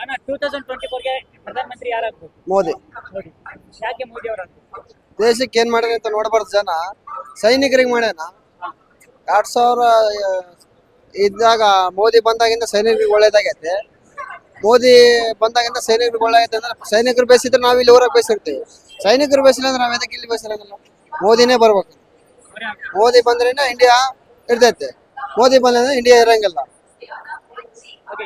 ಅಣ್ಣ two thousand twenty ಫೋರ್ಗೆ ಪ್ರಧಾನಮಂತ್ರಿ ಯಾರಾಗ್ಬೇಕು ಮೋದಿ. ಮೋದಿ ಯಾಕೆ ಮೋದಿ ಅವರಾಗ್ಬೇಕು ದೇಶಕ್ಕೆ ಏನ್ ಮಾಡ್ಯಾನ ಅಂತ ನೋಡ್ಬಾರ್ದು ಜನ. ಸೈನಿಕರಿಗೆ ಮಾಡ್ಯಾನ. ಎರಡ್ ಸಾವಿರ ಇದ್ದಾಗ ಮೋದಿ ಬಂದಾಗಿಂದ ಸೈನಿಕರಿಗೆ ಒಳ್ಳೇದಾಗೈತೆ. ಮೋದಿ ಬಂದಾಗಿಂದ ಸೈನಿಕರಿಗೆ ಒಳ್ಳೇದೈತೆ ಅಂದ್ರೆ ಸೈನಿಕರು ಬೇಸಿದ್ರೆ ನಾವ್ ಇಲ್ಲಿ ಊರಾಗ ಬೇಸಿರ್ತೀವಿ. ಸೈನಿಕರು ಬೇಸಿಲ್ಲ ಅಂದ್ರೆ ನಾವ್ ಎದಕ್ಕೆ ಇಲ್ಲಿ ಬೇಸಿರೋದಿಲ್ಲ ಮೋದಿನೇ ಬರ್ಬೇಕು. ಮೋದಿ ಬಂದ್ರೇನೆ ಇಂಡಿಯಾ ಇರ್ತೈತೆ. ಮೋದಿ ಬಂದ್ರೆ ಇಂಡಿಯಾ ಇರಂಗಿಲ್ಲ.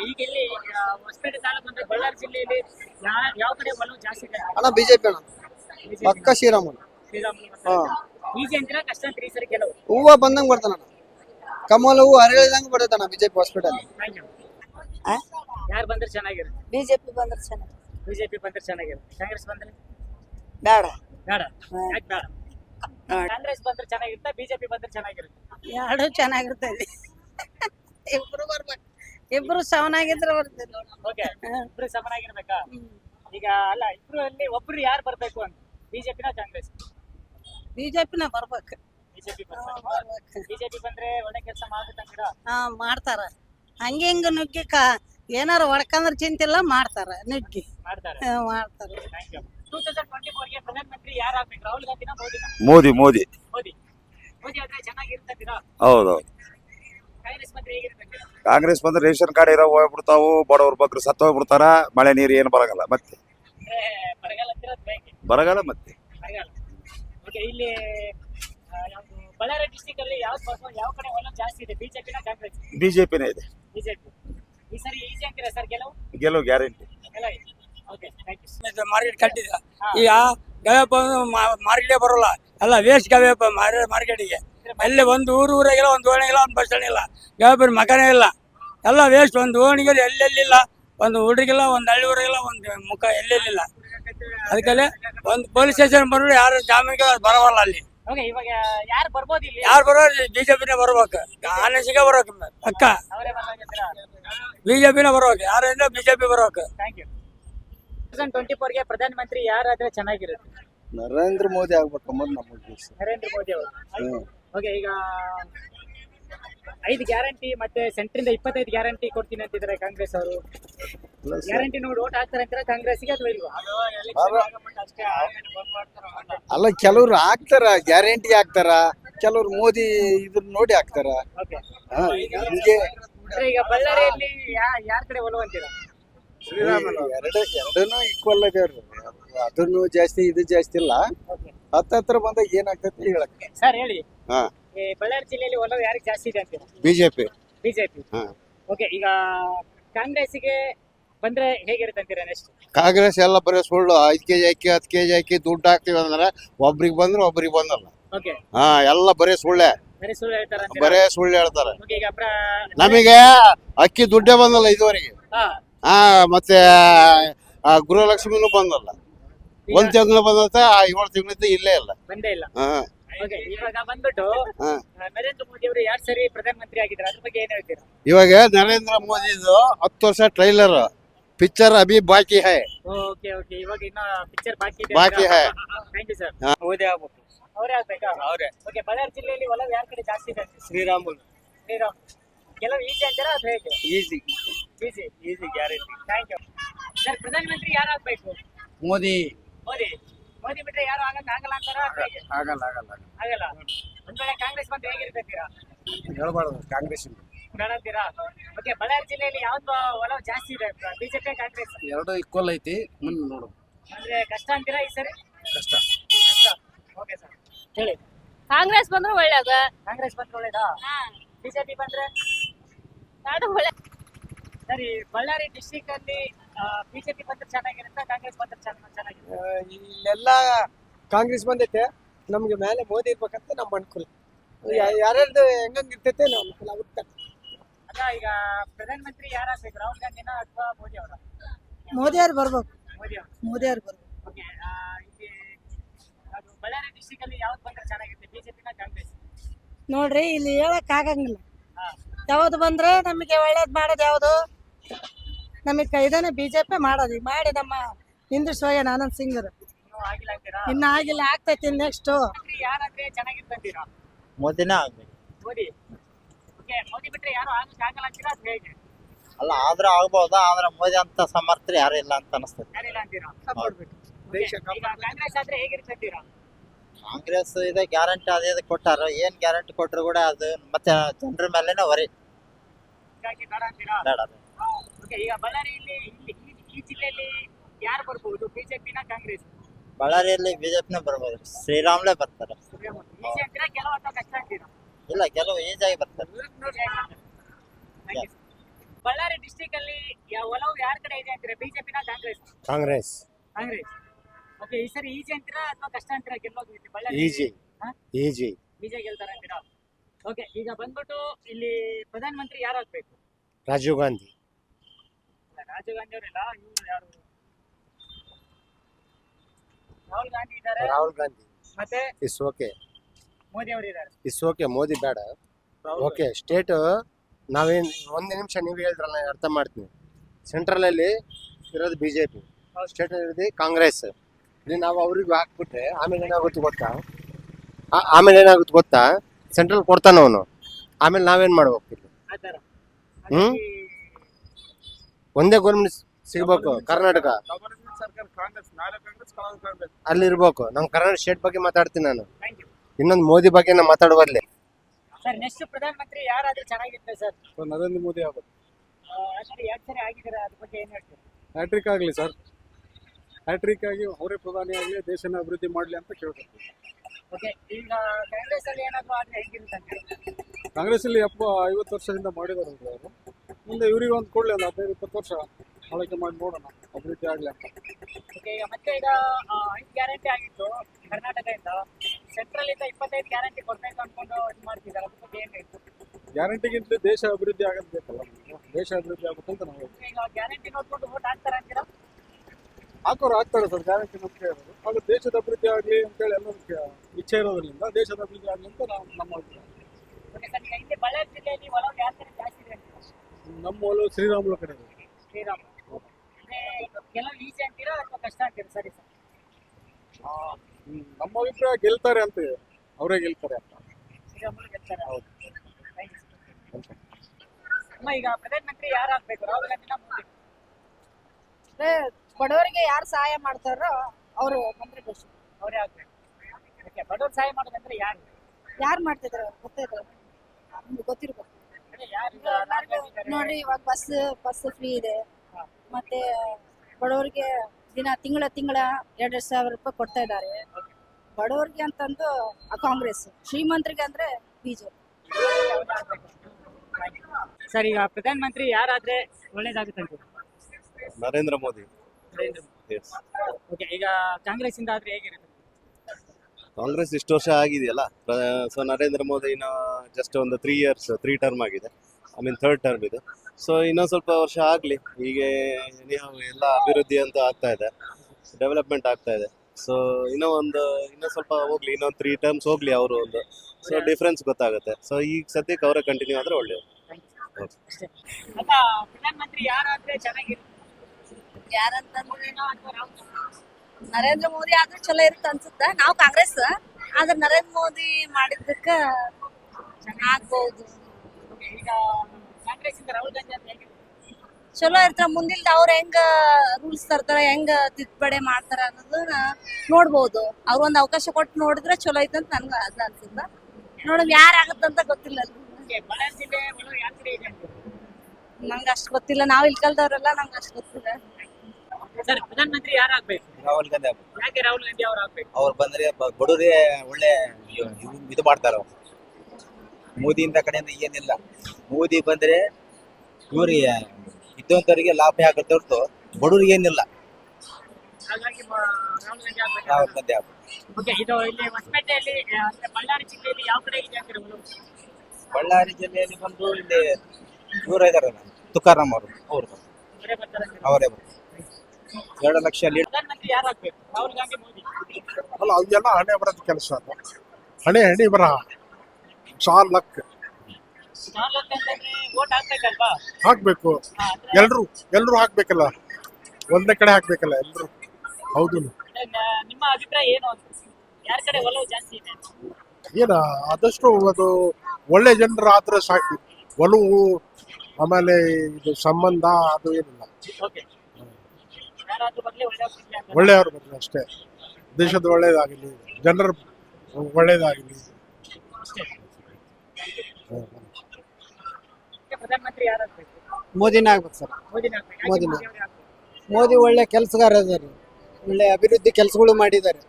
ಈಗ ಇಲ್ಲಿ ಆ, ಹೊಸಪೇಟೆ ತಾಲೂಕು ಅಂದ್ರೆ ಬಳ್ಳಾರಿ ಜಿಲ್ಲೆಯಲ್ಲಿ ಯಾ- ಯಾವ ಕಡೆ ಒಲವು ಜಾಸ್ತಿ ಇದೆ? ಅಣ್ಣ ಬಿಜೆಪಿ ಅಣ್ಣ. ಪಕ್ಕ ಶ್ರೀರಾಮುಲು. ಹಾ. ಈಜಿ ಅಂತೀರಾ ಕಷ್ಟ ಅಂತೀರಿ ಸರಿ ಕೆಲವು? ಹೂವ ಬಂದಂಗ್ ಬರ್ತಾನ ಕಮಲ ಹೂವು ಅರಳಿದಂಗ್ ಬರ್ತೈತಣ್ಣ ಬಿಜೆಪಿ ಹಾಸ್ಪಿಟಲ್ ಥ್ಯಾಂಕ್ ಯು. ಯಾರು ಬಂದ್ರೆ ಚೆನ್ನಾಗಿರುತ್ತೆ? ಬಿಜೆಪಿ ಬಂದ್ರೆ ಚೆನ್ನಾಗಿ ಬಿಜೆಪಿ ಬಂದ್ರೆ ಚೆನ್ನಾಗಿರುತ್ತೆ. ಕಾಂಗ್ರೆಸ್ ಬಂದ್ರೆ? ಬೇಡ. ಬೇಡ. ಯಾಕೆ ಬೇಡ? ಕಾಂಗ್ರೆಸ್ ಬಂದ್ರೆ ಚೆನ್ನಾಗಿರುತ್ತೆ ಬಿಜೆಪಿ ಬಂದ್ರೆ ಚೆನ್ನಾಗಿರುತ್ತೆ? ಎರಡು ಚೆನ್ನಾಗಿರ್ತದೆ ಇಬ್ರು ಬರ್ಬೇಕು. ಇಬ್ರು ಸಮನಾಗಿದ್ರೆ ಬರ್ತದೆ ಓಕೆ ಇಬ್ರು ಸಮನಾಗಿರ್ಬೇಕಾ ಈಗ ಅಲ್ಲ ಇಬ್ರು ಅಲ್ಲಿ ಒಬ್ರು ಯಾರು ಬರ್ಬೇಕು ಅಂತ? ಬಿಜೆಪಿನ ಕಾಂಗ್ರೆಸ್? ಬಿಜೆಪಿನ ಬರ್ಬೇಕು. ಬಿಜೆಪಿ ಬರ್ಬೇಕು. ಬಿಜೆಪಿ ಬಂದ್ರೆ ಒಳ್ಳೆ ಕೆಲಸ ಮಾಡುತ್ತಂತೀರಾ ಹಾ ಮಾಡ್ತಾರ. ಹಂಗೆ ಹಿಂಗ ನುಗ್ಗಿ ಕಾ ಏನಾರ ಹೊಡ್ಕಂದ್ರ ಚಿಂತಿಲ್ಲ ಮಾಡ್ತಾರ. ನುಗ್ಗಿ. ಮಾಡ್ತಾರೆ. ಹಾ, ಮಾಡ್ತಾರ. Thank you two thousand twenty ಫೋರ್ಗೆ ಪ್ರಧಾನಮಂತ್ರಿ ಯಾರು ಆಗ್ಬೇಕು? ರಾಹುಲ್ ಗಾಂಧಿನ ಮೋದಿನ? ಮೋದಿ ಮೋದಿ. ಮೋದಿ. ಮೋದಿ ಆದ್ರೆ ಚೆನ್ನಾಗಿರ್ತಂತೀರಾ ಹೌದು ಕಾಂಗ್ರೆಸ್ ಬಂದ್ರೆ ರೇಷನ್ ಕಾರ್ಡ್ ಇರೋ ಹೋಗ್ಬಿಡ್ತಾವು ಬಡವ್ರ ಬಗ್ರು ಸತ್ತು ಹೋಗ್ಬಿಡ್ತಾರ ಮಳೆ ನೀರು ಏನು ಬರಗಲ್ಲ ಮತ್ತೆ. ಬರಗಾಲ ಮತ್ತೆ. ಓಕೆ ಇಲ್ಲಿ ಆ, ಬಳ್ಳಾರಿ ಡಿಸ್ಟಿಕ್ ಅಲ್ಲಿ ಯಾವ್ದು ಬರ್ಬೋದು ಯಾವ ಕಡೆ ಒಲವು ಜಾಸ್ತಿ ಇದೆ ಬಿಜೆಪಿನ ಇದೆ. ಬಿಜೆಪಿ. ಈ ಸರಿ ಈಸಿ ಅಂತೀರಾ ಸರ್ ಕೆಲವು ಗೆಲುವು ಗ್ಯಾರಂಟಿ. ಎಲ್ಲ ಓಕೆ ಥ್ಯಾಂಕ್ ಯು ಮಾರ್ಕೆಟ್ ಕಟ್ಟಿದ. ಈಗ ಗವೇಪ ಮಾರ್ಕೆಟೇ ಬರೋಲ್ಲ ಎಲ್ಲ ವೇಸ್ಟ್ ಗವೇಪ ಮಾರ್ಕೆಟಿಗೆ. ಅಲ್ಲಿ ಒಂದು ಊರು ಊರಾಗಿಲ್ಲ ಒಂದು ಓಣಿಗಿಲ್ಲ ಒಂದು ಬಸ್ ಸ್ಟ್ಯಾಂಡ್ ಇಲ್ಲ ಯಾವ್ದು ಮಕನೇ ಇಲ್ಲ. ಎಲ್ಲ ವೇಸ್ಟ್ ಒಂದು ಓಣಿಗೆ ಎಲ್ಲೆಲ್ಲಿಲ್ಲ? ಒಂದು ಹುಡುಗಿಲ್ಲ ಒಂದು ಹಳ್ಳಿ ಊರಿಗಿಲ್ಲ ಒಂದು ಮುಖ ಎಲ್ಲೆಲ್ಲಿಲ್ಲ? ಅದಕ್ಕೆ ಒಂದು ಪೊಲೀಸ್ ಸ್ಟೇಷನ್ ಬರೋರು ಯಾರು ಜಾಮೀನಿಗೆ ಬರವಲ್ಲ ಅಲ್ಲಿ. ಯಾರು ಬರ್ಬೋದು ಇಲ್ಲಿ? ಯಾರು ಬರೋ ಬಿಜೆಪಿನೇ ಬರ್ಬೇಕು. ಆನೆಸಿಗೆ ಬರ್ಬೇಕು ಪಕ್ಕ. ಬಿಜೆಪಿನೇ ಬರ್ಬೇಕು ಯಾರಿಂದ ಬಿಜೆಪಿ ಬರ್ಬೇಕು ಟ್ವೆಂಟಿ ಫೋರ್ಗೆ ಪ್ರಧಾನಮಂತ್ರಿ ಯಾರಾದ್ರೆ ಚೆನ್ನಾಗಿರುತ್ತೆ? ನರೇಂದ್ರ ಮೋದಿ ಆಗ್ಬೇಕು ನರೇಂದ್ರ ಮೋದಿ ಅವರು. ಓಕೆ ಈಗ ಐದು ಗ್ಯಾರಂಟಿ ಮತ್ತೆ ಸೆಂಟ್ರಿಂದ ಇಪ್ಪತ್ತೈದು ಗ್ಯಾರಂಟಿ ಕೊಡ್ತೀನಿ ಅಂತಿದ್ದಾರೆ ಕಾಂಗ್ರೆಸ್ ಅವರು. ಗ್ಯಾರಂಟಿ ನೋಡಿ ಓಟ್ ಹಾಕ್ತಾರೆ ಅಂತಾರೆ ಕಾಂಗ್ರೆಸ್ಗೆ ಅಥವಾ ಇಲ್ವಾ? ಅಲ್ಲ ಕೆಲವ್ರು ಹಾಕ್ತಾರ ಗ್ಯಾರಂಟಿ ಹಾಕ್ತಾರ ಕೆಲವ್ರು ಮೋದಿ ಇದ್ರ ನೋಡಿ ಹಾಕ್ತಾರ. ಓಕೆ. ಹಾ, ಹಿಂಗೆ. ಅಂದ್ರೆ ಈಗ ಬಳ್ಳಾರಿಯಲ್ಲಿ ಯಾ- ಯಾರ್ ಕಡೆ ಒಲವು ಅಂತೀರಾ? ಎರಡು ಎರಡನ್ನೂ ಈಕ್ವಲ್ ಅದನ್ನು ಜಾಸ್ತಿ ಇದು ಜಾಸ್ತಿ ಇಲ್ಲ. ಹತ್ತತ್ರ ಬಂದಾಗ ಏನಾಗ್ತೈತಿ ಹೇಳಕ್ ಸರ್ ಹೇಳಿ. ಹಾ. ಈ ಬಳ್ಳಾರಿ ಜಿಲ್ಲೆಯಲ್ಲಿ ಒಲವು ಯಾರಿಗೆ ಜಾಸ್ತಿ ಇದೆ ಅಂತೀರಾ? ಬಿಜೆಪಿ. ಬಿಜೆಪಿ. ಹಾ. ಓಕೆ ಈಗ ಕಾಂಗ್ರೆಸ್ಗೆ ಬಂದ್ರೆ ಹೇಗಿರುತ್ತೆ ಅಂತೀರಾ ನೆಕ್ಸ್ಟ್ ಕಾಂಗ್ರೆಸ್ ಎಲ್ಲ ಬರೀ ಸುಳ್ಳು ಐದ್ ಕೆಜಿ ಅಕ್ಕಿ ಹತ್ತು ಕೆಜಿ ಅಕ್ಕಿ ದುಡ್ಡು ಹಾಕ್ತಿವಿ ಅಂದ್ರೆ ಒಬ್ರಿಗೆ ಬಂದ್ರೆ ಒಬ್ರಿಗೆ ಬಂದಲ್ಲ. ಓಕೆ. ಹಾ ಎಲ್ಲ ಬರೀ ಸುಳ್ಳೆ. ಬರೀ ಸುಳ್ಳು ಹೇಳ್ತಾರ ಬರೇ ಸುಳ್ಳು ಹೇಳ್ತಾರೆ. ಓಕೆ ಈಗ ಪ್ರ ನಮಗೆ ಅಕ್ಕಿ ದುಡ್ಡೇ ಬಂದಲ್ಲ ಇದುವರೆಗೆ. ಹಾ. ಹಾ ಮತ್ತೆ ಆ ಗೃಹಲಕ್ಷ್ಮಿನೂ ಬಂದಲ್ಲ. ಒಂದ್ ತಿಂಗಳು ಬಂದಂತೆ ಆ ಏಳು ತಿಂಗಳಿಂದ ಇಲ್ಲೇ ಇಲ್ಲ. ಬಂದೇ ಇಲ್ಲ. ಹಾ. ಇವಾಗ ಬಂದ್ಬಿಟ್ಟು ನರೇಂದ್ರ ಮೋದಿ ಅವರು ಎರಡ್ ಸರಿ ಪ್ರಧಾನಮಂತ್ರಿ ಆಗಿದ್ದಾರೆ ಅದ್ರ ಬಗ್ಗೆ ಏನ್ ಹೇಳ್ತೀರಾ? ಇವಾಗ ನರೇಂದ್ರ ಮೋದಿದು ಹತ್ತು ವರ್ಷ ಟ್ರೈಲರ್ ಪಿಕ್ಚರ್ ಅಭಿ ಬಾಕಿ ಹೈ. ಓಕೆ ಓಕೆ ಇವಾಗ ಇನ್ನ ಪಿಕ್ಚರ್ ಬಾಕಿ ಇದೆ ಬಾಕಿ ಹೈ. ಥ್ಯಾಂಕ್ ಯು ಸರ್ ಮೋದಿ ಆಗ್ಬೇಕು. ಅವರೇ ಆಗ್ಬೇಕಾ? ಅವರೇ. ಓಕೆ ಬಳ್ಳಾರಿ ಜಿಲ್ಲೆಯಲ್ಲಿ ಒಲವು ಯಾರ ಕಡೆ ಜಾಸ್ತಿ ಇದೆ? ಶ್ರೀರಾಮುಲು. ಶ್ರೀರಾಮ್ ಕೆಲವು ಈಸಿ ಅಂತಾರ ಅಥವಾ ಹೇಗೆ? Easy easy easy guarantee. Thank you sir ಪ್ರಧಾನಮಂತ್ರಿ ಯಾರು ಆಗ್ಬೇಕು? ಮೋದಿ. ಮೋದಿ. ಮೋದಿ ಬಿಟ್ರೆ ಯಾರು ಆಗಕ್ ಆಗಲ್ಲ ಅಂತಾರ ಆಗಲ್ಲ ಆಗಲ್ಲ. ಆಗಲ್ಲ. ಒಂದ್ ವೇಳೆ ಕಾಂಗ್ರೆಸ್ ಬಂದ್ರೆ ಹೇಗಿರ್ಬೇಕೀರಾ? ಹೇಳ್ಬಾರ್ದು ಕಾಂಗ್ರೆಸ್ ಬೇಡ ಅಂತೀರಾ ಓಕೆ ಬಳ್ಳಾರಿ ಜಿಲ್ಲೆಯಲ್ಲಿ ಯಾವ್ದು ಒಲವು ಜಾಸ್ತಿ ಇದೆ? ಬಿಜೆಪಿ ಕಾಂಗ್ರೆಸ್? ಎರಡು ಈಕ್ವಲ್ ಐತಿ ಮುಂದೆ ನೋಡು. ಅಂದ್ರೆ ಕಷ್ಟ ಅಂತೀರಾ ಈ ಸರಿ? ಕಷ್ಟ. ಕಷ್ಟ. ಓಕೆ ಸರ್ ಹೇಳಿ. ಕಾಂಗ್ರೆಸ್ ಬಂದ್ರೆ ಒಳ್ಳೇದ. ಕಾಂಗ್ರೆಸ್ ಬಂದ್ರೆ ಒಳ್ಳೇದಾ? ಬಿಜೆಪಿ ಬಂದ್ರೆ? ಎರಡು ಒಳ್ಳೆ ಸರಿ ಬಳ್ಳಾರಿ ಡಿಸ್ಟಿಕ್ ಅಲ್ಲಿ ಬಿಜೆಪಿ ಬಂದ್ರೆ ಚೆನ್ನಾಗಿರುತ್ತೆ ಕಾಂಗ್ರೆಸ್ ಬಂದ್ರೆ ಚೆನ್ನ- ಚೆನ್ನಾಗಿರುತ್ತೆ. ಇಲ್ಲೆಲ್ಲ ಕಾಂಗ್ರೆಸ್ ಬಂದೈತೆ ನಮ್ಗೆ ಮೇಲೆ ಮೋದಿ ಇರ್ಬೇಕಂತ ನಮ್ಮ ಅನುಕೂಲ. ಯಾರ್ಯಾರ್ದು ಹೆಂಗಂಗ್ ಇರ್ತೈತೆ ನಾವು ಅನುಕೂಲ ಆಗುತ್ತೆ ಅಲ್ಲ ಈಗ ಪ್ರಧಾನಮಂತ್ರಿ ಯಾರಾಗ್ಬೇಕು ರಾಹುಲ್ ಗಾಂಧಿನ ಅಥವಾ ಮೋದಿ ಅವರ? ಮೋದಿಯವ್ರು ಬರ್ಬೇಕು. ಮೋದಿ ಅವರು. ಮೋದಿಯವ್ರು ಬರ್ಬೇಕು. ಓಕೆ ಇಲ್ಲಿ ಅದು ಬಳ್ಳಾರಿ ಡಿಸ್ಟಿಕ್ ಅಲ್ಲಿ ಯಾವ್ದು ಬಂದ್ರೆ ಚೆನ್ನಾಗಿರುತ್ತೆ ಬಿಜೆಪಿನ ಕಾಂಗ್ರೆಸ್? ನೋಡ್ರಿ ಇಲ್ಲಿ ಹೇಳಕ್ ಆಗಂಗಿಲ್ಲ. ಯಾವ್ದು ಬಂದ್ರೆ ನಮಗೆ ಒಳ್ಳೇದ್ ಮಾಡೋದು ಯಾವ್ದು? ನಮಗೆ ಇದನ್ನ ಬಿಜೆಪಿ ಮಾಡೋದು. ಈಗ ಮಾಡಿ ನಮ್ಮ ಹಿಂದೂ ಸೋಯನ್ ಆನಂದ್ ಸಿಂಗರು. ಇನ್ನೂ ಆಗಿಲ್ಲ ಅಂತೀರಾ? ಇನ್ನ ಆಗಿಲ್ಲ ಆಗ್ತೈತಿ ನೆಕ್ಸ್ಟ್ ಯಾರಾದ್ರೆ ಚೆನ್ನಾಗಿರ್ತಂತೀರಾ ಮೋದಿನೇ ಆಗ್ಬೇಕು ಮೋದಿ. ಓಕೆ ಮೋದಿ ಬಿಟ್ರೆ ಯಾರು ಆಗಕ್ ಆಗಲ್ಲ ಅಂತೀರಾ ಅಥವಾ ಹೇಗೆ? ಅಲ್ಲ ಆದ್ರೆ ಆಗ್ಬಹುದಾ ಆದ್ರೆ ಮೋದಿ ಅಂತ ಸಮರ್ಥ ಯಾರು ಇಲ್ಲ ಅಂತ ಅನಿಸ್ತದೆ ಯಾರಿಲ್ಲ ಅಂತೀರಾ? ದೇಶ ಈಗ ಕಾಂಗ್ರೆಸ್ ಆದ್ರೆ ಹೇಗಿರುತ್ತೆ ಅಂತೀರಾ? ಕಾಂಗ್ರೆಸ್ ಇದೆ ಗ್ಯಾರಂಟಿ ಅದೇ ಕೊಟ್ಟಾರ. ಏನ್ ಗ್ಯಾರಂಟಿ ಕೊಟ್ರು ಕೂಡ ಅದು ಮತ್ತೆ ಜನರ ಮೇಲೆನೇ ಹೊರಿ. ಹೀಗಾಗಿ ಬೇಡ ಅಂತೀರಾ? ಬೇಡ. ಅದು. ಈಗ ಬಳ್ಳಾರಿಯಲ್ಲಿ ಇಲ್ಲಿ ಈ- ಈ ಜಿಲ್ಲೆಯಲ್ಲಿ ಯಾರು ಬರ್ಬೋದು? ಬಿಜೆಪಿನ ಕಾಂಗ್ರೆಸ್? ಬಳ್ಳಾರಿಯಲ್ಲಿ ಬಿಜೆಪಿನೇ ಬರ್ಬೋದು. ಶ್ರೀರಾಮ್ಲೇ ಬರ್ತಾರೆ. ಈಸಿ ಅಂತೀರಾ ಕೆಲವು ಅಥವಾ ಕಷ್ಟ ಅಂತೀರಾ? ಇಲ್ಲ ಕೆಲವು ಈಜಾಗಿ ಬರ್ತಾರೆ. Thank you. ಬಳ್ಳಾರಿ ಡಿಸ್ಟಿಕ್ ಅಲ್ಲಿ ಯಾವ ಒಲವು ಯಾರ ಕಡೆ ಇದೆ ಅಂತೀರಾ? ಬಿಜೆಪಿನ ಕಾಂಗ್ರೆಸ್? ಕಾಂಗ್ರೆಸ್. ಕಾಂಗ್ರೆಸ್. ಓಕೆ ಈ ಸರಿ ಈಜಿ ಅಂತೀರಾ ಅಥವಾ ಕಷ್ಟ ಅಂತೀರಾ ಗೆಲ್ಲೋದು ಇಲ್ಲಿ ಬಳ್ಳಾರಿ ಈಜಿ. ಹಾ? ಈಜಿ. ಬಿಜೆ ಗೆಲ್ತಾರ ಅಂತೀರಾ? ಓಕೆ ಈಗ ಬಂದ್ಬಿಟ್ಟು ಇಲ್ಲಿ ಪ್ರಧಾನಮಂತ್ರಿ ಯಾರು ಆಗ್ಬೇಕು ರಾಜೀವ್ ಗಾಂಧಿ. ರಾಜೀವ್ ಗಾಂಧಿ ಅವರಿಲ್ಲ ಇವ್ರು ಯಾರು? ರಾಹುಲ್ ಗಾಂಧಿ ಇದ್ದಾರೆ. ರಾಹುಲ್ ಗಾಂಧಿ. ಮತ್ತೆ ಇಸ್ ಓಕೆ ಮೋದಿ ಅವರು ಇದ್ದಾರೆ. ಇಸ್ ಓಕೆ ಮೋದಿ ಬೇಡ. ಓಕೆ ಸ್ಟೇಟ್ ನಾವೇನ್ ಒಂದು ನಿಮಿಷ ನೀವು ಹೇಳಿದ್ರಲ್ಲ ನಾನು ಅರ್ಥ ಮಾಡ್ತೀನಿ. ಸೆಂಟ್ರಲ್ ಅಲ್ಲಿ ಇರೋದು ಬಿಜೆಪಿ ಸ್ಟೇಟ್ ಇರೋದು ಕಾಂಗ್ರೆಸ್. ಇಲ್ಲಿ ನಾವು ಅವ್ರಿಗೆ ಹಾಕ್ಬಿಟ್ರೆ ಆಮೇಲೆ ಏನಾಗುತ್ತೆ ಗೊತ್ತಾ? ಆ- ಆಮೇಲೆ ಏನಾಗುತ್ತೆ ಗೊತ್ತಾ? ಸೆಂಟ್ರಲ್ ಕೊಡ್ತಾನ ಅವನು. ಆಮೇಲೆ ನಾವೇನ್ ಮಾಡ್ಬೇಕು ಇಲ್ಲಿ? ಆತರ ಹ್ಮ್? ಒಂದೇ ಗೌರ್ಮೆಂಟ್ ಸಿಗ್ಬೇಕು ಕರ್ನಾಟಕ. ಅಲ್ಲಿ ಇರ್ಬೇಕು. ನಮ್ ಕರ್ನಾಟಕ ಸ್ಟೇಟ್ ಬಗ್ಗೆ ಮಾತಾಡ್ತೀನಿ ನಾನು. ಥ್ಯಾಂಕ್ ಯು ಇನ್ನೊಂದು ಮೋದಿ ಬಗ್ಗೆ ನಾ ಮಾತಾಡುವಲ್ಲಿ ಸರ್ ನೆಕ್ಸ್ಟ್ ಪ್ರಧಾನ ಮಂತ್ರಿ ಯಾರಾದ್ರೂ ಚೆನ್ನಾಗಿರುತ್ತೆ ಸರ್ ನರೇಂದ್ರ ಮೋದಿ ಹೇಳ್ತೀರಾ? ಹ್ಯಾಟ್ರಿಕ್ ಆಗಲಿ ಸರ್ ಹ್ಯಾಟ್ರಿಕ್ ಆಗಿ ಅವರೇ ಪ್ರಧಾನಿ ಆಗಲಿ ದೇಶನ ಅಭಿವೃದ್ಧಿ ಮಾಡಲಿ ಅಂತ ಕೇಳ್ಬೇಕು ಓಕೆ ಈಗ ಕಾಂಗ್ರೆಸ್ ಅಲ್ಲಿ ಏನಾದ್ರು ಆದ್ರೆ ಹೇಗಿರುತ್ತೆ ಅಂತ ಕಾಂಗ್ರೆಸ್ಸಲ್ಲಿ ಅಪ್ಪ ಐವತ್ತು ವರ್ಷದಿಂದ ಮಾಡಿದ್ದಾರೆ ಅವರು. ಮುಂದೆ ಇವರಿಗೆ ಒಂದು ಕೊಡ್ಲಿ ಒಂದು ಹದಿನೈದು ಇಪ್ಪತ್ತು ವರ್ಷ ಬಳಕೆ ಮಾಡಿ ನೋಡೋಣ ಅಭಿವೃದ್ಧಿ ಆಗಲಿ ಅಂತ. ಓಕೆ ಈಗ ಮತ್ತೆ ಈಗ ಐದು ಗ್ಯಾರಂಟಿ ಆಗಿತ್ತು ಕರ್ನಾಟಕದಿಂದ. ಸೆಂಟ್ರಲ್ ಇಂದ ಇಪ್ಪತ್ತೈದು ಗ್ಯಾರಂಟಿ ಕೊಡ್ಬೇಕು ಅನ್ಕೊಂಡು ಇದು ಮಾಡ್ತಿದ್ದಾರೆ. ಅದ್ರ ಬಗ್ಗೆ ಏನ್ ದೇಶ ಅಭಿವೃದ್ಧಿ ಆಗೋದು ಬೇಕಲ್ಲ ದೇಶ ಅಭಿವೃದ್ಧಿ ಆಗ್ಬೇಕಂತ ನಾವು ಹೇಳ್ತೀವಿ. ಈಗ ಗ್ಯಾರಂಟಿ ನೋಡ್ಕೊಂಡು ಓಟ್ ಹಾಕ್ತಾರೆ ಅಂತೀರಾ ಹಾಕೋರು ಆಗ್ತಾರೆ ಸರ್ ಗ್ಯಾರಂಟಿ ನಂಬಿಕೆ ಇರೋದು ಅದು ದೇಶದ ಅಭಿವೃದ್ಧಿ ಆಗಲಿ ಅಂತೇಳಿ ಎಲ್ಲರೂ ಇಚ್ಛೆ ಇರೋದ್ರಿಂದ ದೇಶದ ಅಭಿವೃದ್ಧಿ ಆಗಲಿ ಅಂತ ನಾವು ನಮ್ಮ ಅಭಿಪ್ರಾಯ. ನಮ್ಮ ಒಲವು ಶ್ರೀರಾಮುಲು ಕಡೆ ಇದೆ. ಶ್ರೀರಾಮ್ ಕೆಲವು ಈಸಿ ಅಂತೀರಾ ಅಥವಾ ಕಷ್ಟ ಅಂತೀರಾ ಸರಿ ಸರ್ ಹ್ಮ್. ನಮ್ಮ ಅಭಿಪ್ರಾಯ ಗೆಲ್ತಾರೆ ಅಂತ ಇದೆ. ಅವರೇ ಗೆಲ್ತಾರೆ ಅಂತ ಶ್ರೀರಾಮುಲು ಗೆಲ್ತಾರೆ ಹೌದು Thank you, sir. ಅಮ್ಮ ಈಗ ಪ್ರಧಾನಮಂತ್ರಿ ಯಾರಾಗಬೇಕು ಯಾರು ಆಗ್ಬೇಕು ರಾಹುಲ್ ಗಾಂಧಿನ ಮೋದಿ ಬಡವರಿಗೆ ಯಾರು ಸಹಾಯ ಮಾಡ್ತಾರೋ ಅವರು ಮಂತ್ರಿ ಪಕ್ಷ. ಅವರೇ ಆಗ್ಬೇಕು. ಓಕೆ ಬಡವ್ರು ಸಹಾಯ ಮಾಡೋದಂದ್ರೆ ಯಾರು? ಯಾರು ಮಾಡ್ತಿದ್ರು? ಗೊತ್ತಿದ್ರು ನಿಮ್ಗೆ ಗೊತ್ತಿರ್ಬೇಕು. ನೋಡ್ರಿ ಇವಾಗ ಬಸ್ ಬಸ್ ಫ್ರೀ ಇದೆ. ಮತ್ತೆ ಬಡವರಿಗೆ ದಿನ ತಿಂಗಳ ತಿಂಗಳ ಎರಡು ಸಾವಿರ ರೂಪಾಯಿ ಕೊಡ್ತಾ ಇದ್ದಾರೆ. ಬಡವರಿಗೆ ಅಂತಂದು ಆ ಕಾಂಗ್ರೆಸ್ ಶ್ರೀಮಂತರಿಗೆ ಅಂದ್ರೆ ಬಿಜೆಪಿ. ಸರ್ ಈಗ ಪ್ರಧಾನ ಮಂತ್ರಿ ಯಾರಾದ್ರೆ ಒಳ್ಳೇದಾಗುತ್ತೆ ನರೇಂದ್ರ ಮೋದಿ. ಓಕೆ ಈಗ ಕಾಂಗ್ರೆಸ್ ಇಂದ ಆದ್ರೆ ಹೇಗಿರುತ್ತೆ? ಕಾಂಗ್ರೆಸ್ ಇಷ್ಟು ವರ್ಷ ಆಗಿದೆಯಲ್ಲ? ಸೊ ನರೇಂದ್ರ ಮೋದಿನ ಜಸ್ಟ್ ಒಂದು ತ್ರೀ ಇಯರ್ಸ್ ತ್ರೀ ಟರ್ಮ್ ಆಗಿದೆ. ಐ ಮೀನ್ ಥರ್ಡ್ ಟರ್ಮ್ ಇದು. ಸೊ ಇನ್ನೊಂದು ಸ್ವಲ್ಪ ವರ್ಷ ಆಗಲಿ ಹೀಗೆ ಎಲ್ಲ ಅಭಿವೃದ್ಧಿ ಅಂತ ಆಗ್ತಾ ಇದೆ. ಡೆವಲಪ್ಮೆಂಟ್ ಆಗ್ತಾ ಇದೆ. ಸೊ ಇನ್ನೂ ಒಂದು ಇನ್ನೂ ಸ್ವಲ್ಪ ಹೋಗ್ಲಿ ಇನ್ನೊಂದು ತ್ರೀ ಟರ್ಮ್ಸ್ ಹೋಗ್ಲಿ ಅವರು ಒಂದು. ಸೊ ಡಿಫ್ರೆನ್ಸ್ ಗೊತ್ತಾಗುತ್ತೆ. ಸೊ ಈಗ ಸದ್ಯಕ್ಕೆ ಅವರೇ ಕಂಟಿನ್ಯೂ ಆದರೆ ಒಳ್ಳೆಯದು ಅಲ್ಲ ಪ್ರಧಾನ ಮಂತ್ರಿ ಯಾರಾದ್ರೆ ಚೆನ್ನಾಗಿರುತ್ತೆ? ಯಾರಂತಂದ್ರೆ ನರೇಂದ್ರ ಮೋದಿ ಆದ್ರೂ ಚಲೋ ಇರುತ್ತ ಅನ್ಸುತ್ತ. ನಾವು ಕಾಂಗ್ರೆಸ್ ಆದ್ರೆ ನರೇಂದ್ರ ಮೋದಿ ಮಾಡಿದ್ದಕ್ಕ ಆಗ್ಬಹುದು ಚಲೋ ಇರ್ತಾರ. ಮುಂದಿಲ್ದ ಅವ್ರ ಹೆಂಗ ರೂಲ್ಸ್ ತರ್ತಾರ ಹೆಂಗ ತಿದ್ದುಪಡಿ ಮಾಡ್ತಾರ ಅನ್ನೋದನ್ನ ನೋಡ್ಬೋದು. ಅವ್ರ ಒಂದ್ ಅವಕಾಶ ಕೊಟ್ಟು ನೋಡಿದ್ರೆ ಚಲೋ ಐತೆ ಅಂತ ನನ್ಗ ಅದ ಅನ್ಸುತ್ತ. ನೋಡಮ್ ಯಾರ ಆಗತ್ತಂತ ಗೊತ್ತಿಲ್ಲ ನಂಗ ಅಷ್ಟ್ ಗೊತ್ತಿಲ್ಲ. ನಾವ್ ಇಲ್ಲಿ ಕಲ್ದವ್ರೆಲ್ಲ ನಂಗೆ ಅಷ್ಟ್ ಗೊತ್ತಿಲ್ಲ. ಸರ್ ಪ್ರಧಾನ ಮಂತ್ರಿ ಯಾರು ಆಗ್ಬೇಕು ರಾಹುಲ್ ಗಾಂಧಿ ಆಗ್ಬೇಕು. ಯಾಕೆ ರಾಹುಲ್ ಗಾಂಧಿ ಅವ್ರು ಆಗ್ಬೇಕು ಅವ್ರು ಬಂದ್ರೆ ಬ- ಬಡವರಿಗೆ ಒಳ್ಳೆ ಇವ್- ಇವ್- ಇದು ಮಾಡ್ತಾರೆ ಅವ್ರು ಮೋದಿಯಿಂದ ಕಡೆಯಿಂದ ಏನಿಲ್ಲ ಮೋದಿ ಬಂದ್ರೆ ಇವ್ರಿಗೆ ಇದ್ದಂಥವ್ರಿಗೆ ಲಾಭ ಆಗುತ್ತೆ ಹೊರತು ಬಡವರಿಗೆ ಏನಿಲ್ಲ ಹಾಗಾಗಿ ಮ- ರಾಹುಲ್ ಗಾಂಧಿ ಆಗ್ಬೇಕು ಗಾಂಧಿ ಆಗ್ಬೇಕು. ಓಕೆ ಇದು ಇಲ್ಲಿ ಹೊಸಪೇಟೆಯಲ್ಲಿ ಆ, ಅಂದ್ರೆ ಬಳ್ಳಾರಿ ಜಿಲ್ಲೆಯಲ್ಲಿ ಯಾವ ಕಡೆ ಇದೆ ಅಂತೀರ ಒಲವು ಬಳ್ಳಾರಿ ಜಿಲ್ಲೆಯಲ್ಲಿ ಬಂದು ಇಲ್ಲಿ ಇವರು ಇದಾರೆ ತುಕಾರಾಮ್ ಅವರು ಅವರು ಅವರೇ ಬರ್ತಾರೆ ಅಂತೀರ? ಅವರೇ ಬರ್ತಾರೆ. ಎರಡು ಲಕ್ಷ ಲೀಟರ್ ಅಲ್ಲ ಅದೆಲ್ಲ ಹಣೆ ಬರೋದು ಕೆಲಸ ಅದು. ಹಣೆ ಹಣೆ ಬರ. ಚಾರ್ ಲಕ್ ಹಾಕ್ಬೇಕು. ಎಲ್ರು ಎಲ್ರು ಹಾಕ್ಬೇಕಲ್ಲ. ಒಂದೇ ಕಡೆ ಹಾಕ್ಬೇಕಲ್ಲ ಎಲ್ರು. ಹೌದು. ನಿಮ್ಮ ಅಭಿಪ್ರಾಯ ಏನು ಅಂತ? ಯಾರ ಕಡೆ ಒಲವು ಜಾಸ್ತಿ ಇದೆ ಏನ ಆದಷ್ಟು ಅದು ಒಳ್ಳೆ ಜನರು ಆದ್ರೆ ಸಾಕು. ಒಲವು ಆಮೇಲೆ ಇದು ಸಂಬಂಧ ಅದು ಏನಿಲ್ಲ. ಒಳ್ಳೆಯವ್ರು ಬರಲಿ ಅಷ್ಟೇ. ದೇಶದ ಒಳ್ಳೇದಾಗಲಿ ಜನರ ಪ್ರಧಾನಮಂತ್ರಿ ಯಾರಾಗ್ಬೇಕು ಮೋದಿನೇ ಆಗ್ಬೇಕು ಸರ್. ಮೋದಿನ. ಮೋದಿ ಒಳ್ಳೆ ಕೆಲಸಗಾರ ಇದ್ದಾರೆ. ಒಳ್ಳೆ ಅಭಿವೃದ್ಧಿ ಕೆಲಸಗಳು ಮಾಡಿದ್ದಾರೆ.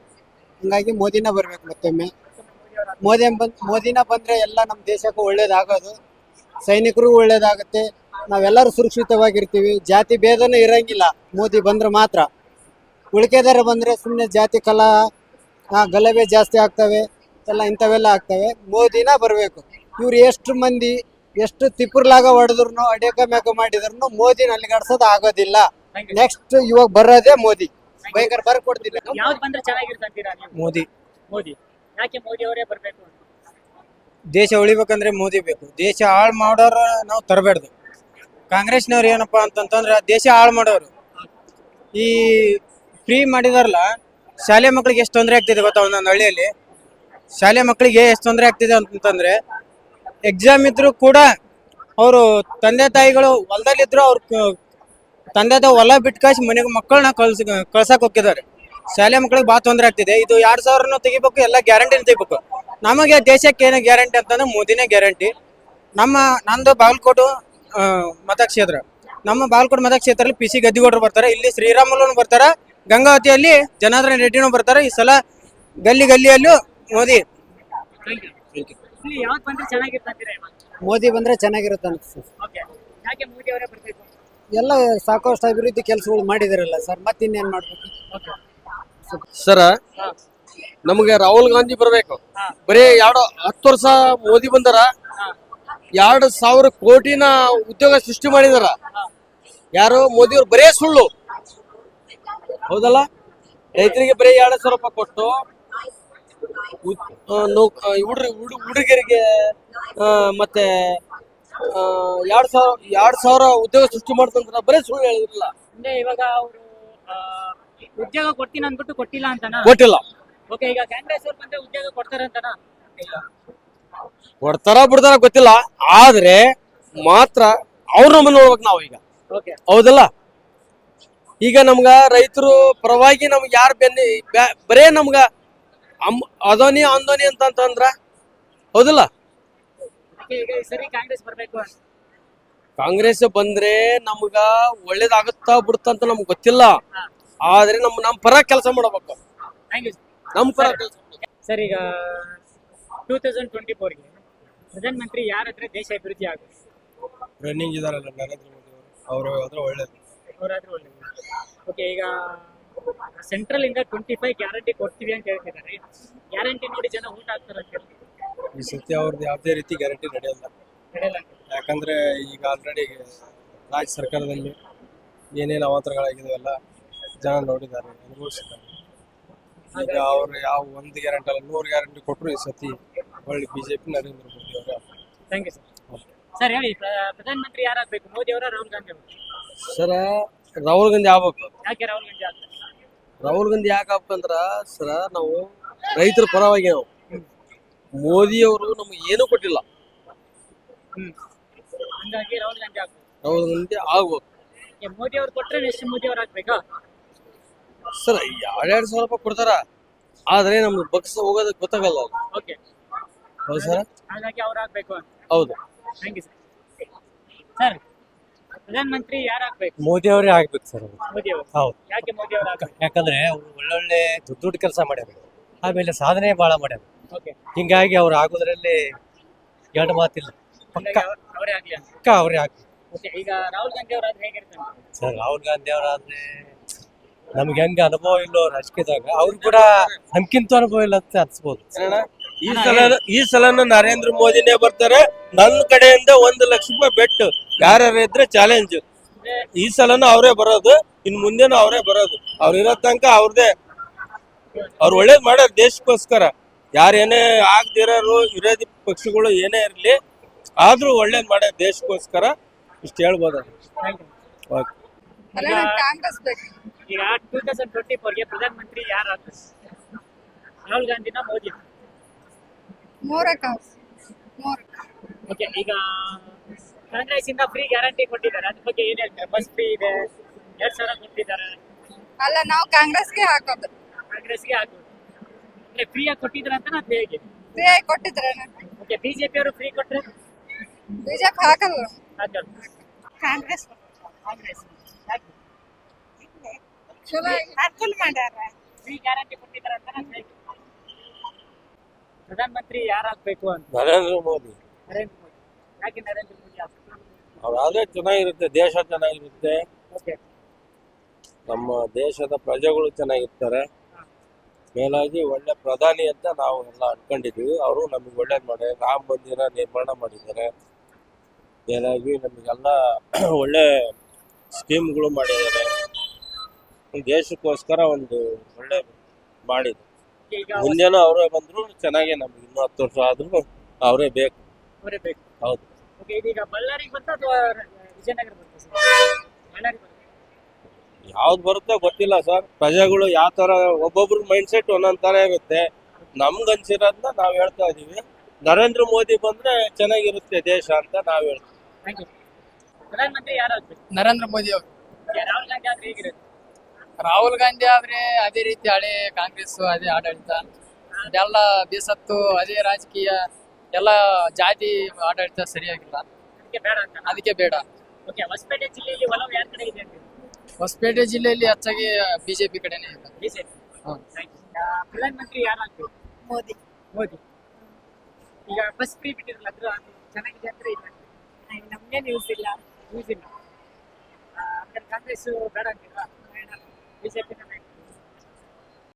ಹಂಗಾಗಿ ಮೋದಿನ ಬರ್ಬೇಕು ಮತ್ತೊಮ್ಮೆ. ಮೋದಿ ಬಂದ್ ಮೋದಿನ ಬಂದ್ರೆ ಎಲ್ಲ ನಮ್ಮ ದೇಶಕ್ಕೂ ಒಳ್ಳೇದಾಗೋದು. ಸೈನಿಕರು ಒಳ್ಳೇದಾಗುತ್ತೆ. ನಾವೆಲ್ಲರೂ ಸುರಕ್ಷಿತವಾಗಿರ್ತೀವಿ. ಜಾತಿ ಭೇದನೂ ಇರಂಗಿಲ್ಲ. ಮೋದಿ ಬಂದ್ರೆ ಮಾತ್ರ. ಉಳಿಕೆದಾರ ಬಂದ್ರೆ ಸುಮ್ಮನೆ ಜಾತಿ ಕಲಾ ಆ, ಗಲಭೆ ಜಾಸ್ತಿ ಆಗ್ತವೆ. ಎಲ್ಲ ಇಂಥವೆಲ್ಲ ಆಗ್ತವೆ. ಮೋದಿನ ಬರಬೇಕು. ಇವ್ರು ಎಷ್ಟು ಮಂದಿ ಎಷ್ಟು ತಿಪ್ಪರ್ಲಾಗ ಹೊಡೆದ್ರು ಅಡೆಕ ಮೇಕ ಮಾಡಿದ್ರು ಮೋದಿನ ಅಲ್ಲಿಗಾಡ್ಸೋದು ಆಗೋದಿಲ್ಲ. ನೆಕ್ಸ್ಟ್ ಇವಾಗ ಬರೋದೇ ಮೋದಿ. ಭಯಂಕರ ಬರ ಕೊಡ್ತಿಲ್ಲ ಯಾವ್ದು ಬಂದ್ರೆ ಚೆನ್ನಾಗಿರುತ್ತೆ ಅಂತೀರಾ ನೀವು? ಮೋದಿ. ಮೋದಿ. ಯಾಕೆ ಮೋದಿ ಅವರೇ ಬರ್ಬೇಕು? ದೇಶ ಉಳಿಬೇಕಂದ್ರೆ ಮೋದಿ ಬೇಕು. ದೇಶ ಹಾಳು ಮಾಡೋರು ನಾವು ತರಬೇಡ್ದು. ಕಾಂಗ್ರೆಸ್ನವ್ರು ಏನಪ್ಪಾ ಅಂತಂತಂದ್ರೆ ದೇಶ ಹಾಳು ಮಾಡೋರು. ಈ ಫ್ರೀ ಮಾಡಿದಾರಲ್ಲ, ಶಾಲೆ ಮಕ್ಕಳಿಗೆ ಎಷ್ಟು ತೊಂದರೆ ಆಗ್ತಿದೆ ಗೊತ್ತಾ ಒಂದೊಂದು ಹಳ್ಳಿಯಲ್ಲಿ? ಶಾಲೆ ಮಕ್ಕಳಿಗೆ ಎಷ್ಟು ತೊಂದರೆ ಆಗ್ತಿದೆ ಅಂತಂತಂದ್ರೆ ಎಕ್ಸಾಮ್ ಇದ್ರು ಕೂಡ ಅವರು ತಂದೆ ತಾಯಿಗಳು ಹೊಲದಲ್ಲಿದ್ರು ಅವ್ರ ತಂದೆ ತಾಯಿ ಹೊಲ ಬಿಟ್ಟು ಕಳ್ಸಿ ಮನೆಗೆ ಮಕ್ಕಳನ್ನ ಕಳ್ಸ, ಕಳ್ಸಕ್ ಹೋಗಿದ್ದಾರೆ ಶಾಲೆ ಮಕ್ಕಳಿಗೆ ಭಾಳ ತೊಂದರೆ ಆಗ್ತಿದೆ. ಇದು ಎರಡ್ ಸಾವಿರನ ತೆಗಿಬೇಕು, ಎಲ್ಲ ಗ್ಯಾರಂಟಿನ ತೆಗಿಬೇಕು. ನಮಗೆ ದೇಶಕ್ಕೆ ಏನು ಗ್ಯಾರಂಟಿ ಅಂತಂದ್ರೆ ಮೋದಿನೇ ಗ್ಯಾರಂಟಿ. ನಮ್ಮ ನಂದು ಬಾಗಲಕೋಟು ಮತಕ್ಷೇತ್ರ. ನಮ್ಮ ಬಾಲ್ಕೋಟ್ ಮತಕ್ಷೇತ್ರದಲ್ಲಿ ಪಿ ಸಿ ಗದ್ದಿಗೌಡರು ಬರ್ತಾರೆ. ಇಲ್ಲಿ ಶ್ರೀರಾಮುಲು ಬರ್ತಾರೆ. ಗಂಗಾವತಿಯಲ್ಲಿ ಜನಾರ್ದನ ರೆಡ್ಡಿನೂ ಬರ್ತಾರೆ. ಈ ಸಲ ಗಲ್ಲಿ ಗಲ್ಲಿಯಲ್ಲೂ ಮೋದಿ. ಇಲ್ಲಿ ಯಾವ್ದು ಬಂದ್ರೆ ಚೆನ್ನಾಗಿರುತ್ತೆ ಅಂತೀರಾ ಮೋದಿ ಬಂದ್ರೆ ಚೆನ್ನಾಗಿರುತ್ತೆ ಅನ್ಸುತ್ತೆ ಓಕೆ ಯಾಕೆ ಮೋದಿ ಅವರೇ ಬರ್ಬೇಕು? ಎಲ್ಲ ಸಾಕಷ್ಟು ಅಭಿವೃದ್ಧಿ ಕೆಲಸಗಳು ಮಾಡಿದಾರಲ್ಲ ಸರ್. ಮತ್ತಿನ್ನೇನ್ ಮಾಡ್ಬೇಕು? ಸರ್ ನಮಗೆ ರಾಹುಲ್ ಗಾಂಧಿ ಬರಬೇಕು. ಬರೀ ಎರಡು ಹತ್ತು ವರ್ಷ ಮೋದಿ ಬಂದಾರ. ಎರಡು ಸಾವಿರ ಕೋಟಿನ ಉದ್ಯೋಗ ಸೃಷ್ಟಿ ಮಾಡಿದಾರ. ಯಾರು ಮೋದಿ ಅವ್ರು ಬರೇ ಸುಳ್ಳು. ಹೌದಲ್ಲ? ರೈತರಿಗೆ ಬರೀ ಎರಡು ಸಾವಿರ ರೂಪಾಯಿ ಕೊಟ್ಟು ಹುಡುಗರಿಗೆ ಮತ್ತೆ ಎರಡ್ ಸಾವಿರ ಎರಡ್ ಸಾವಿರ ಉದ್ಯೋಗ ಸೃಷ್ಟಿ ಮಾಡ್ತಂತ ಬರೀ ಸುಳ್ಳು ಹೇಳಿದ್ರಲ್ಲ. ಇವಾಗ ಅವರು ಉದ್ಯೋಗ ಕೊಡ್ತೀನಿ ಅಂದ್ಬಿಟ್ಟು ಕೊಟ್ಟಿಲ್ಲ ಅಂತ ಕೊಟ್ಟಿಲ್ಲ. ಓಕೆ ಈಗ ಕಾಂಗ್ರೆಸ್ ಅವ್ರು ಬಂದ್ರೆ ಉದ್ಯೋಗ ಕೊಡ್ತಾರೆ ಅಂತನಾ? ಕೊಡ್ತಾರ ಬಿಡ್ತಾರ ಗೊತ್ತಿಲ್ಲ ಆದ್ರೆ ಮಾತ್ರ ಅವ್ರ ನಮ್ಮನ್ನ ನೋಡ್ಬೇಕು ನಾವು ಈಗ. ಹೌದಲ್ಲ? ಈಗ ನಮ್ಗ ರೈತರು ಪರವಾಗಿ ನಮ್ಗೆ ಯಾರು ಬೆನ್ನಿ ಬರೇ ನಮ್ಗ ಅಮ್ ಅದೋನಿ ಅಂದೋನಿ ಅಂತ ಅಂತಂದ್ರ ಹೌದಲ್ಲ ಕಾಂಗ್ರೆಸ್ ಬಂದ್ರೆ ನಮ್ಗ ಒಳ್ಳೇದಾಗುತ್ತಾ ಬಿಡುತ್ತಾ ಅಂತ ನಮ್ಗೆ ಗೊತ್ತಿಲ್ಲ. ಆದ್ರೆ ನಮ್ ನಮ್ ಪರ ಕೆಲಸ ಮಾಡ್ಬೇಕು. ನಮ್ ಪರ ಕೆಲಸ ಸರ್ ಈಗ ಟೂ ತೌಸಂಡ್ ಟ್ವೆಂಟಿ ಫೋರ್ಗೆ ಪ್ರಧಾನಮಂತ್ರಿ ಯಾರ ಹತ್ರ ದೇಶ ಅಭಿವೃದ್ಧಿ ಆಗುತ್ತೆ? ರನ್ನಿಂಗ್ ಇದಾರಲ್ಲ ನರೇಂದ್ರ ಮೋದಿ ಅವರು. ಆದ್ರೆ ಒಳ್ಳೇದು. ಅವರಾದ್ರೂ ಒಳ್ಳೆಯದು ಓಕೆ ಈಗ ಸೆಂಟ್ರಲ್ ಇಂದ ಟ್ವೆಂಟಿ ಫೈವ್ ಗ್ಯಾರಂಟಿ ಕೊಡ್ತೀವಿ ಅಂತ ಹೇಳ್ತಿದ್ದಾರೆ. ಗ್ಯಾರಂಟಿ ನೋಡಿ ಜನ ಊಟ ಹಾಕ್ತಾರೆ ಅಂತ ಹೇಳ್ತಿದ್ದಾರೆ. ಈ ಸತಿ ಅವ್ರದ್ದು ಯಾವುದೇ ರೀತಿ ಗ್ಯಾರಂಟಿ ನಡೆಯಲ್ಲ. ನಡೆಯಲ್ಲ. ಅಂತ. ಯಾಕಂದ್ರೆ ಈಗ ಆಲ್ರೆಡಿ ರಾಜ್ಯ ಸರ್ಕಾರದಲ್ಲಿ ಏನೇನು ಅವಾಂತರಗಳಾಗಿದಾವೆಲ್ಲ ಜನ ನೋಡಿದ್ದಾರೆ ಅನುಭವಿಸಿದ್ದಾರೆ. ಈಗ ಅವ್ರು ಯಾವ ಒಂದು ಗ್ಯಾರಂಟಿ ಅಲ್ಲ ನೂರು ಗ್ಯಾರಂಟಿ ಕೊಟ್ಟರು ಈ ಸತಿ ಒಳ್ಳೆ ಬಿಜೆಪಿ ನರೇಂದ್ರ ಮೋದಿ ಅವರ. ಥ್ಯಾಂಕ್ ಯು ಸರ್ ಸರ್ ಹೇಳಿ ಪ್ರ- ಪ್ರಧಾನಮಂತ್ರಿ ಯಾರಾಗಬೇಕು ಮೋದಿ ಅವರ ರಾಹುಲ್ ಗಾಂಧಿ ಅವರು? ಸರ ರಾಹುಲ್ ಗಾಂಧಿ ಆಗ್ಬೇಕು. ಯಾಕೆ ರಾಹುಲ್ ಗಾಂಧಿ ಆಗ್ತಾರೆ ರಾಹುಲ್ ಗಾಂಧಿ ಯಾಕೆ ಆಗ್ಬೇಕಂದ್ರ ಸರ ನಾವು ರೈತರ ಪರವಾಗಿ ನಾವು. ಮೋದಿ ಅವರು ನಮ್ಗೆ ಏನೂ ಕೊಟ್ಟಿಲ್ಲ. ಹ್ಮ್. ಹಂಗಾಗಿ ರಾಹುಲ್ ಗಾಂಧಿ ಆಗ್ಬೇಕು. ರಾಹುಲ್ ಗಾಂಧಿ ಆಗ್ಬೇಕು. ಮೋದಿ ಅವರು ಕೊಟ್ರೆ ನೆಕ್ಸ್ಟ್ ಮೋದಿ ಅವರು ಆಗ್ಬೇಕಾ? ಸರ್ ಎರಡೆರಡು ಸಾವಿರ ರೂಪಾಯಿ ಕೊಡ್ತಾರ. ಆದ್ರೆ ನಮ್ಗೆ ಬಕ್ಸ್ ಹೋಗೋದಕ್ಕೆ ಗೊತ್ತಾಗಲ್ಲ ಅವ್ರು. ಓಕೆ ಹೌದು ಸರ್. ಹಾಗಾಗಿ ಅವ್ರು ಆಗ್ಬೇಕು ಅಂತ. ಹೌದು. Thank you sir. ಸರ್ ಪ್ರಧಾನಮಂತ್ರಿ ಯಾರಾಗ್ಬೇಕು ಮೋದಿ ಅವರೇ ಆಗ್ಬೇಕು ಸರ್ ಮೋದಿ ಅವರು. ಹೌದು. ಯಾಕೆ ಮೋದಿ ಅವರು ಆಗ್ಬೇಕು? ಯಾಕಂದ್ರೆ ಅವ್ರು ಒಳ್ಳೊಳ್ಳೆ ದುಡ್ಡು ದುಡ್ಡು ಕೆಲಸ ಮಾಡ್ಯಾರ. ಆಮೇಲೆ ಸಾಧನೆ ಬಹಳ ಮಾಡ್ಯಾರ. ಓಕೆ. ಹಿಂಗಾಗಿ ಅವ್ರು ಆಗೋದ್ರಲ್ಲಿ ಎರಡು ಮಾತಿಲ್ಲ. ಪಕ್ಕ ಅವರೇ ಆಗ್ಲಿ ಅಂತ. ಪಕ್ಕ ಅವರೇ ಆಗ್ಬೇಕು ಓಕೆ ಈಗ ರಾಹುಲ್ ಗಾಂಧಿ ಅವರಾದ್ರೆ ಹೇಗಿರ್ತಾರೆ ಸರ್ ರಾಹುಲ್ ಗಾಂಧಿ ಅವರಾದ್ರೆ ನಮ್ಗೆ ಹೆಂಗ ಅನುಭವ ಇಲ್ಲೋ ರಾಜಕೀಯದಾಗ ಅವ್ರು ಕೂಡ ನಮ್ಗಿಂತ ಅನುಭವ ಇಲ್ಲ ಅಂತ ಅನ್ಸ್ಬೋದು. ಈ ಸಲ ಈ ಸಲನ ನರೇಂದ್ರ ಮೋದಿನೇ ಬರ್ತಾರೆ. ನನ್ನ ಕಡೆಯಿಂದ ಒಂದು ಲಕ್ಷ ರೂಪಾಯಿ ಬೆಟ್ಟು. ಯಾರ್ಯಾರು ಇದ್ರೆ ಚಾಲೆಂಜ್ ಈ ಸಲನ ಅವರೇ ಬರೋದು ಇನ್ ಮುಂದೆನೂ ಅವರೇ ಬರೋದು. ಅವ್ರ ಇರೋ ತನಕ ಅವ್ರದೇ. ಅವ್ರು ಒಳ್ಳೇದ್ ಮಾಡ್ಯಾರ ದೇಶಕ್ಕೋಸ್ಕರ. ಯಾರೇನೇ ಆಗ್ದಿರೋರು ವಿರೋಧಿ ಪಕ್ಷಗಳು ಏನೇ ಇರಲಿ ಆದ್ರೂ ಒಳ್ಳೇದ್ ಮಾಡ್ಯಾರ ದೇಶಕ್ಕೋಸ್ಕರ. ಇಷ್ಟು ಹೇಳ್ಬೋದು? ಓಕೆ. ಕಾಂಗ್ರೆಸ್ ಈಗ ಟೂ ತೌಸಂಡ್ ಟ್ವೆಂಟಿ ಫೋರ್ಗೆ ಪ್ರಧಾನಮಂತ್ರಿ ಯಾರಾಗ್ಬೇಕು ರಾಹುಲ್ ಗಾಂಧಿನ ಮೋದಿ. ಮೂರ ಮೋರಕ ಮೂರ ಓಕೆ ಈಗ ಕಾಂಗ್ರೆಸ್ ಇಂದ ಫ್ರೀ ಗ್ಯಾರಂಟಿ ಕೊಟ್ಟಿದ್ದಾರೆ. ಅದ್ರ ಬಗ್ಗೆ ಏನ್ ಹೇಳ್ತಾರೆ? ಬಸ್ ಫ್ರೀ ಇದೆ ಎರಡ್ ಸಾವಿರ ಕೊಟ್ಟಿದ್ದಾರೆ. ಅಲ್ಲ ನಾವು ಕಾಂಗ್ರೆಸ್ಗೆ ಹಾಕೋದು. ಕಾಂಗ್ರೆಸ್ಗೆ ಹಾಕೋದು. ಅಂದ್ರೆ ಫ್ರೀ ಆಗಿ ಕೊಟ್ಟಿದ್ರ ಅಂತ ಅದು ಹೇಗೆ? ಫ್ರೀಯಾಗಿ ಕೊಟ್ಟಿದ್ರೆ ಓಕೆ ಬಿಜೆಪಿ ಅವರು ಫ್ರೀ ಕೊಟ್ರೆ? ಬಿಜೆಪಿ ಹಾಕಲ್ಲ. ಹಾಕಲ್ಲ. ಕಾಂಗ್ರೆಸ್. ಕಾಂಗ್ರೆಸ್. ಚಲೋ ಅನುಕೂಲ ಮಾಡ್ಯಾರ. ಫ್ರೀ ಗ್ಯಾರಂಟಿ ಕೊಟ್ಟಿದ್ದಾರೆ ಅಂತ ಹೇಗೆ? ಪ್ರಧಾನ ಯಾರಾಗಬೇಕು ಅಂತ? ನರೇಂದ್ರ ಮೋದಿ. ನರೇಂದ್ರ ಮೋದಿ. ಯಾಕೆ ನರೇಂದ್ರ ಮೋದಿ ಆಗ್ಬೇಕು? ಅವ್ರಾದ್ರೆ ಚೆನ್ನಾಗಿರುತ್ತೆ ದೇಶ ಚೆನ್ನಾಗಿರುತ್ತೆ. ಓಕೆ. ನಮ್ಮ ದೇಶದ ಪ್ರಜೆಗಳು ಚೆನ್ನಾಗಿರ್ತಾರೆ. ಮೇಲಾಗಿ ಒಳ್ಳೆ ಪ್ರಧಾನಿ ಅಂತ ನಾವು ಎಲ್ಲ ಅನ್ಕೊಂಡಿದೀವಿ ಅವರು ನಮಗೆ ಒಳ್ಳೇದು ಮಾಡಿದ್ದಾರೆ ರಾಮ ಮಂದಿರ ನಿರ್ಮಾಣ ಮಾಡಿದ್ದಾರೆ. ಮೇಲಾಗಿ ನಮಗೆಲ್ಲ ಒಳ್ಳೆ ಸ್ಕೀಮ್ಗಳು ಮಾಡಿದ್ದಾರೆ. ದೇಶಕ್ಕೋಸ್ಕರ ಒಂದು ಒಳ್ಳೆ ಮಾಡಿದ್ರು ಈಗ ಮುಂದೇನೂ ಅವರೇ ಬಂದ್ರು ಚೆನ್ನಾಗೆ ನಮ್ಗೆ ಇನ್ನೂ ಹತ್ತು ವರ್ಷ ಆದ್ರೂ ಅವರೇ ಬೇಕು. ಅವರೇ ಬೇಕು. ಹೌದು. ಓಕೆ ಇದೀಗ ಬಳ್ಳಾರಿಗೆ ಬಂತ ಅಥವಾ ವಿಜಯನಗರ ಬಂತ ಸರ್? ಬಳ್ಳಾರಿ ಬಂತ ಯಾವ್ದು ಬರುತ್ತೆ ಗೊತ್ತಿಲ್ಲ ಸರ್. ಪ್ರಜೆಗಳು ಯಾವ ತರ ಒಬ್ಬೊಬ್ರ ಮೈಂಡ್ ಸೆಟ್ ಒಂದೊಂದ್ ತರ ಇರುತ್ತೆ. ನಮ್ಗ್ ಅನ್ಸಿರೋದ್ನ ನಾವ್ ಹೇಳ್ತಾ ಇದೀವಿ. ನರೇಂದ್ರ ಮೋದಿ ಬಂದ್ರೆ ಚೆನ್ನಾಗಿರುತ್ತೆ ದೇಶ ಅಂತ ನಾವ್ ಹೇಳ್ತೀವಿ. Thank you. ಪ್ರಧಾನ ಮಂತ್ರಿ ಯಾರಾಗ್ಬೇಕು ನರೇಂದ್ರ ಮೋದಿ ಅವರು. ರಾಹುಲ್ ಗಾಂಧಿ ಆದ್ರೆ ಹೇಗಿರುತ್ತೆ? ರಾಹುಲ್ ಗಾಂಧಿ ಆದ್ರೆ ಅದೇ ರೀತಿ ಹಳೆ ಕಾಂಗ್ರೆಸ್ ಅದೇ ಆಡಳಿತ. ಅದೆಲ್ಲ ಬೇಸತ್ತು ಅದೇ ರಾಜಕೀಯ ಎಲ್ಲ ಜಾತಿ ಆಡಳಿತ ಸರಿಯಾಗಿಲ್ಲ. ಅದಕ್ಕೆ ಬೇಡ ಅಂತ. ಅದಕ್ಕೆ ಬೇಡ. ಓಕೆ ಹೊಸಪೇಟೆ ಜಿಲ್ಲೆಯಲ್ಲಿ ಒಲವು ಯಾರ ಕಡೆ ಇದೆ ಅಂತ ಹೊಸಪೇಟೆ ಜಿಲ್ಲೆಯಲ್ಲಿ ಹೆಚ್ಚಾಗಿ ಬಿಜೆಪಿ ಕಡೆನೇ ಇದೆ. ಬಿಜೆಪಿ. ಹೌದು. ಪ್ರಧಾನ ಮಂತ್ರಿ ಯಾರಾಗ್ಬೇಕು ಮೋದಿ. ಮೋದಿ. ಈಗ ಬಸ್ ಫ್ರೀ ಬಿಟ್ಟಿರಲ್ಲ ಅದ್ರ ಅದು ಚೆನ್ನಾಗಿದೆ ಅಂದ್ರೆ ಇಲ್ಲ ನಮ್ಗೆ ನ್ಯೂಸ್ ಇಲ್ಲ. ಯೂಸ್ ಇಲ್ಲ. ಆ, ಅಂದ್ರೆ ಕಾಂಗ್ರೆಸ್ ಬೇಡ ಅಂತೀರಾ ಬಿಜೆಪಿ